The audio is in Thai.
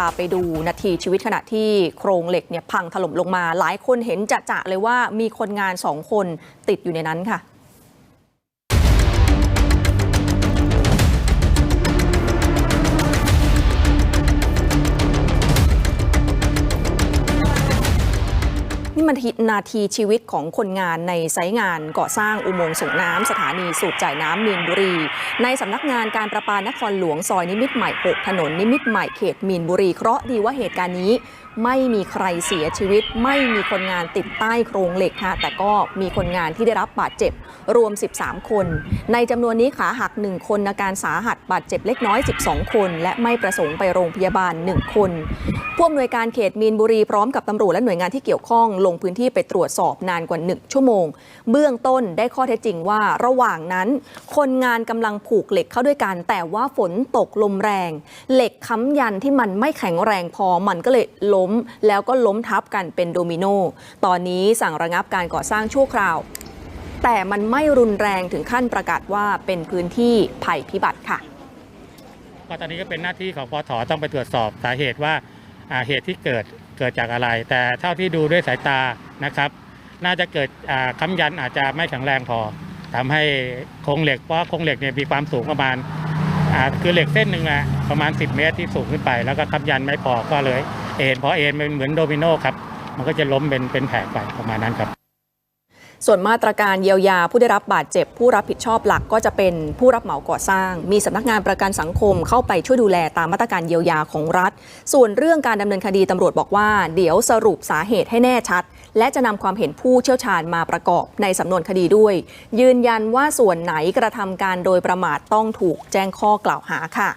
าไปดูนาทีชีวิตขณะที่โครงเหล็กเนี่ยพังถล่มลงมา หลายคนเห็นจะๆเลยว่ามีคนงานสองคนติดอยู่ในนั้นค่ะ นี่มันนาทีชีวิตของคนงานในไซต์งานก่อสร้างอุโมงค์ส่งน้ำสถานีสูบจ่ายน้ำมีนบุรี ในสำนักงานการประปานครหลวงซอยนิมิตใหม่ 6 ถนนนิมิตใหม่เขตมีนบุรี เคราะห์ดีว่าเหตุการณ์นี้ ไม่มีใครเสียชีวิต ไม่มีคนงานติดใต้โครงเหล็กค่ะ แต่ก็มีคนงานที่ได้รับบาดเจ็บรวม 13 คน ในจำนวนนี้ขาหัก 1 คนอาการสาหัสบาดเจ็บเล็กน้อย 12 คน และไม่ประสงค์ไปโรงพยาบาล 1 คนผู้อำนวยการเขตมีนบุรีพร้อมกับตำรวจและหน่วยงานที่เกี่ยวข้อง ลงพื้นที่ไปตรวจสอบนานกว่า 1 ชั่วโมง เบื้องต้นได้ข้อเท็จจริงว่าระหว่างนั้น คนงานกำลังผูกเหล็กเข้าด้วยกัน แต่ว่าฝนตกลมแรง เหล็กค้ำยันที่มันไม่แข็งแรงพอมันก็เลยล้ม แล้วก็ล้มทับกันเป็นโดมิโนตอนนี้สั่งระงับการก่อสร้างชั่วคราว แต่มันไม่รุนแรงถึงขั้นประกาศว่าเป็นพื้นที่ภัยพิบัติค่ะก็ตอนนี้ก็เป็นหน้าที่ของปทต้องไปตรวจสอบสาเหตุว่าเหตุที่เกิดเกิดจากอะไร แต่เท่าที่ดูด้วยสายตานะครับ น่าจะเกิดค้ำยันอาจจะไม่แข็งแรงพอทำให้โครงเหล็กเพราะโครงเหล็กเนี่ยมีความสูงประมาณคือเหล็กเส้นหนึ่งอะประมาณ 10 เมตรที่สูงขึ้นไป แล้วก็ค้ำยันไม่พอก็เลย เอ็นพอเอ็นมันเหมือนโดมิโนครับ มันก็จะล้มเป็นเป็นแผลไปประมาณนั้นครับส่วนมาตรการเยียวยาผู้ได้รับบาดเจ็บ ผู้รับผิดชอบหลักก็จะเป็นผู้รับเหมาก่อสร้าง มีสำนักงานประกันสังคมเข้าไปช่วยดูแลตามมาตรการเยียวยาของรัฐ ส่วนเรื่องการดำเนินคดีตำรวจบอกว่า เดี๋ยวสรุปสาเหตุให้แน่ชัด และจะนำความเห็นผู้เชี่ยวชาญมาประกอบในสำนวนคดีด้วย ยืนยันว่าส่วนไหนกระทำการโดยประมาทต้องถูกแจ้งข้อกล่าวหาค่ะ